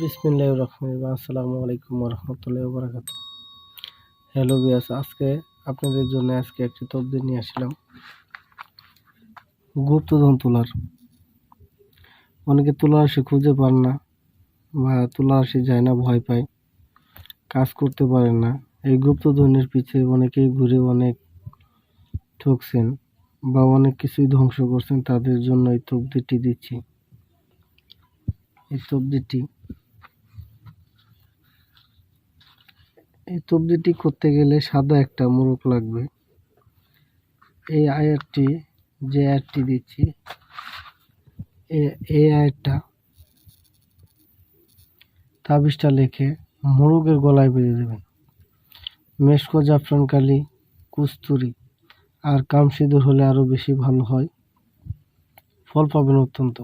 বিসমিল্লাহ রহমান আসসালামু আলাইকুম রহমতুল্লাহ বরাকাত হ্যালো বিয়াস আজকে আপনাদের জন্য আজকে একটি তবদি নিয়ে আসলাম। গুপ্তধন তোলার। অনেকে তোলা আসে খুঁজে পান না বা তোলা আসে যায় না, ভয় পায়, কাজ করতে পারেন না। এই গুপ্তধনের পিছে অনেকেই ঘুরে অনেক ঠকছেন বা অনেক কিছুই ধ্বংস করছেন। তাদের জন্য এই তবদিটি দিচ্ছি। এই তবদিটি এই তবদিটি করতে গেলে সাদা একটা মোড়ক লাগবে। এই আয়ারটি, যে আয়ারটি দিচ্ছি এই আয়ারটা, তাবিজটা লেখে মোরগের গলায় বেঁধে দেবেন। মেশকো জাফরান কালি, কুস্তুরি আর কাম সিঁদুর হলে আরও বেশি ভালো হয়। ফল পাবেন অত্যন্ত।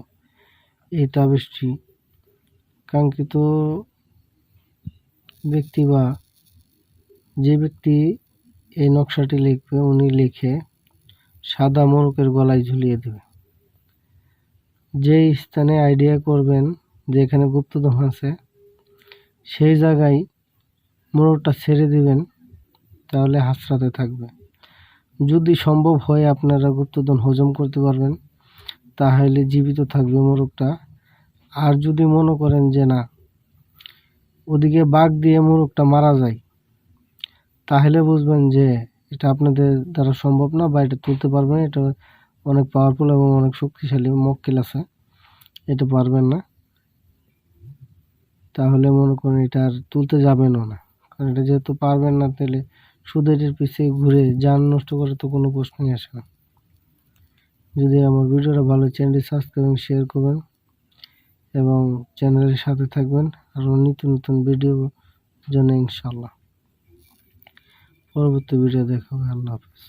এই তাবিজটি কাঙ্ক্ষিত ব্যক্তি বা যে ব্যক্তি এই নকশাটি লিখবে, উনি লিখে সাদা মোরকের গলায় ঝুলিয়ে দেবে। যে স্থানে আইডিয়া করবেন যে এখানে গুপ্তধন আছে, সেই জায়গায় মোরগটা ছেড়ে দিবেন, তাহলে হাসরাতে থাকবে। যদি সম্ভব হয় আপনারা গুপ্তধন হজম করতে পারবেন, তাহলে জীবিত থাকবে মোরগটা। আর যদি মনে করেন যে না, ওদিকে বাঘ দিয়ে মোরগটা মারা যায় তাহলে বুঝবেন যে এটা আপনাদের দ্বারা সম্ভব না বা এটা তুলতে পারবেন এটা অনেক পাওয়ারফুল এবং অনেক শক্তিশালী মক্কেল আছে। এটা পারবেন না। তাহলে মনে করেন এটা আর তুলতে যাবেনও না। কারণ এটা যেহেতু পারবেন না, তাহলে শুধু এটার পিছিয়ে ঘুরে যান নষ্ট করে তো কোনো প্রশ্নই আসে না। যদি আমার ভিডিওটা ভালো চ্যানেলটি সাবস্ক্রাইব এবং শেয়ার করবেন এবং চ্যানেলের সাথে থাকবেন। আরও নিত্য নতুন ভিডিও জন্য ইনশাল্লাহ পরবর্তী ভিডিও দেখাবে আল্লাহ হাফিজ।